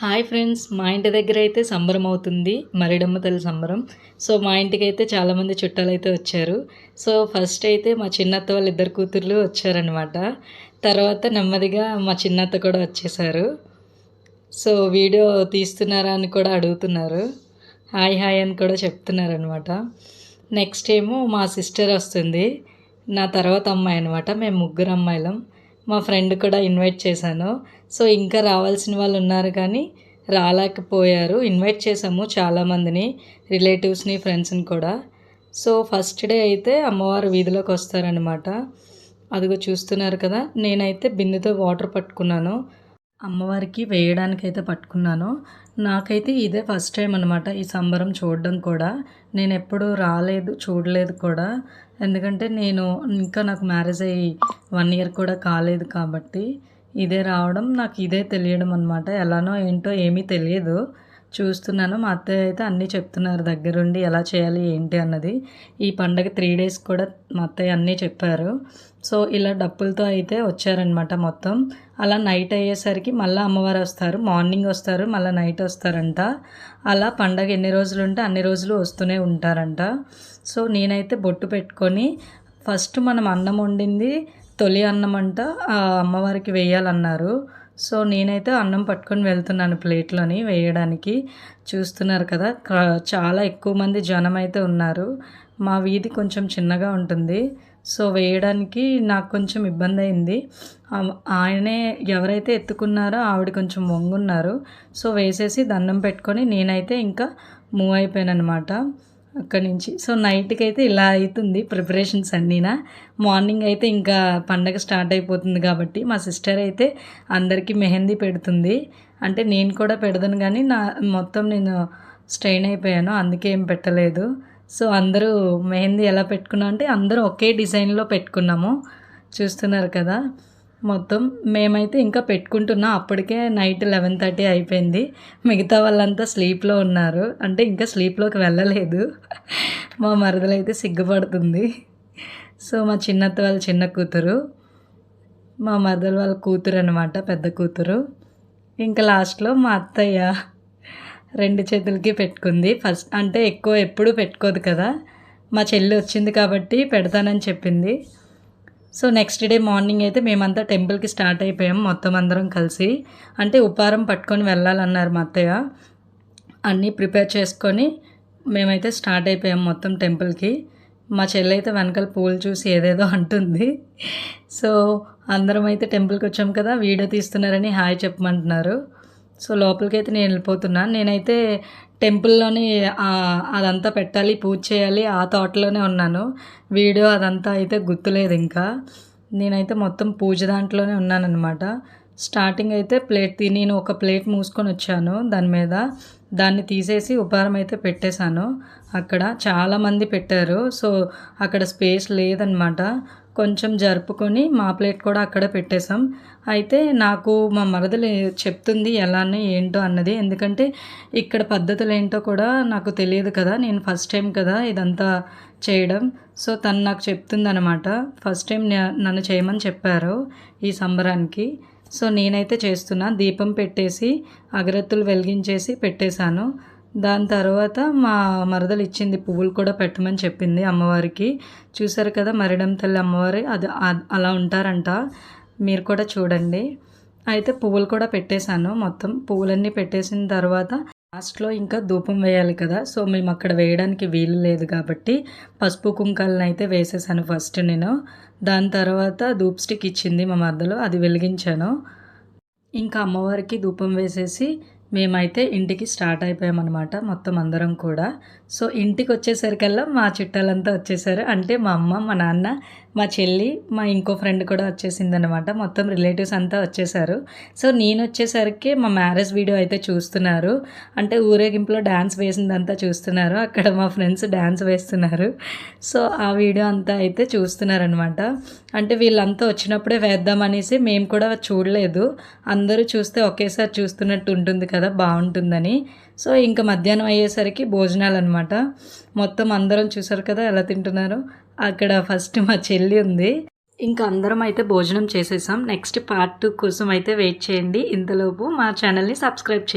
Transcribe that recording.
Hi friends మా ఇంటి దగ్గర అయితే సంబరం అవుతుంది మరిడమ్మ తల్లి సంబరం. సో మా ఇంటికి అయితే చాలామంది చుట్టాలు అయితే వచ్చారు. సో ఫస్ట్ అయితే మా చిన్నత్త వాళ్ళ ఇద్దరు కూతుర్లు వచ్చారనమాట తర్వాత నెమ్మదిగా మా చిన్నత్త కూడా వచ్చేసారు. సో వీడియో తీస్తున్నారా అని కూడా అడుగుతున్నారు. హాయ్ హాయ్ అని కూడా చెప్తున్నారు అనమాట నెక్స్ట్ ఏమో మా సిస్టర్ వస్తుంది నా తర్వాత అమ్మాయి అనమాట మేము ముగ్గురు అమ్మాయిలం. మా ఫ్రెండ్ కూడా ఇన్వైట్ చేశాను. సో ఇంకా రావాల్సిన వాళ్ళు ఉన్నారు కానీ రాలేకపోయారు. ఇన్వైట్ చేసాము చాలామందిని రిలేటివ్స్ని ఫ్రెండ్స్ని కూడా. సో ఫస్ట్ డే అయితే అమ్మవారు వీధిలోకి వస్తారనమాట అదిగో చూస్తున్నారు కదా నేనైతే బిందెతో వాటర్ పట్టుకున్నాను. అమ్మవారికి వేయడానికి అయితే పట్టుకున్నాను. నాకైతే ఇదే ఫస్ట్ టైం అనమాట ఈ సంబరం చూడడం కూడా. నేను ఎప్పుడూ రాలేదు చూడలేదు కూడా. ఎందుకంటే నేను ఇంకా నాకు మ్యారేజ్ అయ్యి వన్ ఇయర్ కూడా కాలేదు కాబట్టి ఇదే రావడం నాకు ఇదే తెలియడం అనమాట ఎలానో ఏంటో ఏమీ తెలియదు. చూస్తున్నాను. మా అత్తయ్య అయితే అన్నీ చెప్తున్నారు దగ్గరుండి ఎలా చేయాలి ఏంటి అన్నది. ఈ పండగ త్రీ డేస్ కూడా మా అత్తయ్య అన్నీ చెప్పారు. సో ఇలా డప్పులతో అయితే వచ్చారనమాట మొత్తం. అలా నైట్ అయ్యేసరికి మళ్ళీ అమ్మవారు వస్తారు మార్నింగ్ వస్తారు మళ్ళీ నైట్ వస్తారంట. అలా పండగ ఎన్ని రోజులు ఉంటే అన్ని రోజులు వస్తూనే ఉంటారంట. సో నేనైతే బొట్టు పెట్టుకొని ఫస్ట్ మనం అన్నం వండింది తొలి అన్నం అంట అమ్మవారికి వేయాలన్నారు. సో నేనైతే అన్నం పట్టుకొని వెళ్తున్నాను ప్లేట్లోని వేయడానికి. చూస్తున్నారు కదా చాలా ఎక్కువ మంది జనం అయితే ఉన్నారు. మా వీధి కొంచెం చిన్నగా ఉంటుంది. సో వేయడానికి నాకు కొంచెం ఇబ్బంది అయింది. ఆయనే ఎవరైతే ఎత్తుకున్నారో ఆవిడ కొంచెం వంగున్నారు. సో వేసేసి దండం పెట్టుకొని నేనైతే ఇంకా మూవ్ అయిపోయాను అనమాట అక్కడి నుంచి. సో నైట్కి అయితే ఇలా అవుతుంది ప్రిపరేషన్స్ అన్నీనా. మార్నింగ్ అయితే ఇంకా పండగ స్టార్ట్ అయిపోతుంది కాబట్టి మా సిస్టర్ అయితే అందరికీ మెహందీ పెడుతుంది. అంటే నేను కూడా పెడదాను కానీ నా మొత్తం నేను స్ట్రెయిన్ అయిపోయాను అందుకే ఏం పెట్టలేదు. సో అందరూ మెహందీ ఎలా పెట్టుకున్నా అంటే అందరూ ఒకే డిజైన్లో పెట్టుకున్నాము. చూస్తున్నారు కదా. మొత్తం మేమైతే ఇంకా పెట్టుకుంటున్నాం. అప్పటికే నైట్ లెవెన్ థర్టీ అయిపోయింది. మిగతా వాళ్ళంతా స్లీప్లో ఉన్నారు. అంటే ఇంకా స్లీప్లోకి వెళ్ళలేదు. మా మరదలైతే సిగ్గుపడుతుంది. సో మా చిన్నత్త వాళ్ళ చిన్న కూతురు మా మరదల వాళ్ళ కూతురు అనమాట పెద్ద కూతురు. ఇంకా లాస్ట్లో మా అత్తయ్య రెండు చేతులకి పెట్టుకుంది. ఫస్ట్ అంటే ఎక్కువ ఎప్పుడు పెట్టుకోదు కదా. మా చెల్లి వచ్చింది కాబట్టి పెడతానని చెప్పింది. సో నెక్స్ట్ డే మార్నింగ్ అయితే మేమంతా టెంపుల్కి స్టార్ట్ అయిపోయాం. మొత్తం అందరం కలిసి. అంటే ఉపారం పట్టుకొని వెళ్ళాలన్నారు మా అత్తయ్య. అన్నీ ప్రిపేర్ చేసుకొని మేమైతే స్టార్ట్ అయిపోయాం మొత్తం టెంపుల్కి మా చెల్లి అయితే వెనకాల పూలు చూసి ఏదేదో అంటుంది. సో అందరం అయితే టెంపుల్కి వచ్చాం కదా వీడియో తీస్తున్నారని హాయ్ చెప్పమంటున్నారు. సో లోపలికి అయితే నేను వెళ్ళిపోతున్నాను నేనైతే టెంపుల్లోని అదంతా పెట్టాలి పూజ చేయాలి ఆ తోటలోనే ఉన్నాను. వీడియో అదంతా అయితే గుర్తులేదు ఇంకా. నేనైతే మొత్తం పూజ దాంట్లోనే ఉన్నానన్నమాట. స్టార్టింగ్ అయితే ప్లేట్ నేను ఒక ప్లేట్ మూసుకొని వచ్చాను దాని మీద. దాన్ని తీసేసి ఉపహారం అయితే పెట్టేశాను. అక్కడ చాలామంది పెట్టారు. సో అక్కడ స్పేస్ లేదనమాట కొంచెం జరుపుకొని మా ప్లేట్ కూడా అక్కడ పెట్టేశాం. అయితే నాకు మా మరదలు చెప్తుంది ఎలానే ఏంటో అన్నది. ఎందుకంటే ఇక్కడ పద్ధతులు ఏంటో కూడా నాకు తెలియదు కదా. నేను ఫస్ట్ టైం కదా ఇదంతా చేయడం. సో తను నాకు చెప్తుంది అనమాట ఫస్ట్ టైం నన్ను చేయమని చెప్పారు ఈ సంబరానికి. సో నేనైతే చేస్తున్నా. దీపం పెట్టేసి అగరత్తులు వెలిగించేసి పెట్టేశాను. దాని తర్వాత మా మరదలు ఇచ్చింది పువ్వులు కూడా పెట్టమని చెప్పింది అమ్మవారికి. చూసారు కదా మరిడం తల్లి అమ్మవారి అది అలా ఉంటారంట. మీరు కూడా చూడండి. అయితే పువ్వులు కూడా పెట్టేశాను మొత్తం. పువ్వులన్నీ పెట్టేసిన తర్వాత లాస్ట్లో ఇంకా ధూపం వేయాలి కదా. సో మేము అక్కడ వేయడానికి వీలు లేదు కాబట్టి పసుపు కుంకాలను అయితే వేసేసాను ఫస్ట్ నేను. దాని తర్వాత ధూప్ స్టిక్ ఇచ్చింది మా మరదలు అది వెలిగించాను. ఇంకా అమ్మవారికి ధూపం వేసేసి మేమైతే ఇంటికి స్టార్ట్ అయిపోయామన్నమాట మొత్తం అందరం కూడా. సో ఇంటికి వచ్చేసరికల్లా మా చుట్టాలంతా వచ్చేసారు. అంటే మా అమ్మ మా నాన్న మా చెల్లి మా ఇంకో ఫ్రెండ్ కూడా వచ్చేసిందనమాట మొత్తం రిలేటివ్స్ అంతా వచ్చేసారు. సో నేను వచ్చేసరికి మా మ్యారేజ్ వీడియో అయితే చూస్తున్నారు. అంటే ఊరేగింపులో డ్యాన్స్ వేసిందంతా చూస్తున్నారు. అక్కడ మా ఫ్రెండ్స్ డ్యాన్స్ వేస్తున్నారు. సో ఆ వీడియో అంతా అయితే చూస్తున్నారనమాట అంటే వీళ్ళంతా వచ్చినప్పుడే వేద్దామనేసి మేము కూడా చూడలేదు. అందరూ చూస్తే ఒకేసారి చూస్తున్నట్టు ఉంటుంది కదా. కదా బాగుంటుందని. సో ఇంకా మధ్యాహ్నం అయ్యేసరికి భోజనాలు అనమాట మొత్తం అందరం చూసారు కదా ఎలా తింటున్నారు? అక్కడ ఫస్ట్ మా చెల్లి ఉంది. ఇంకా అందరం అయితే భోజనం చేసేసాం. నెక్స్ట్ పార్ట్ టూ కోసం అయితే వెయిట్ చేయండి. ఇంతలోపు మా ఛానల్ని సబ్స్క్రైబ్ చేయండి.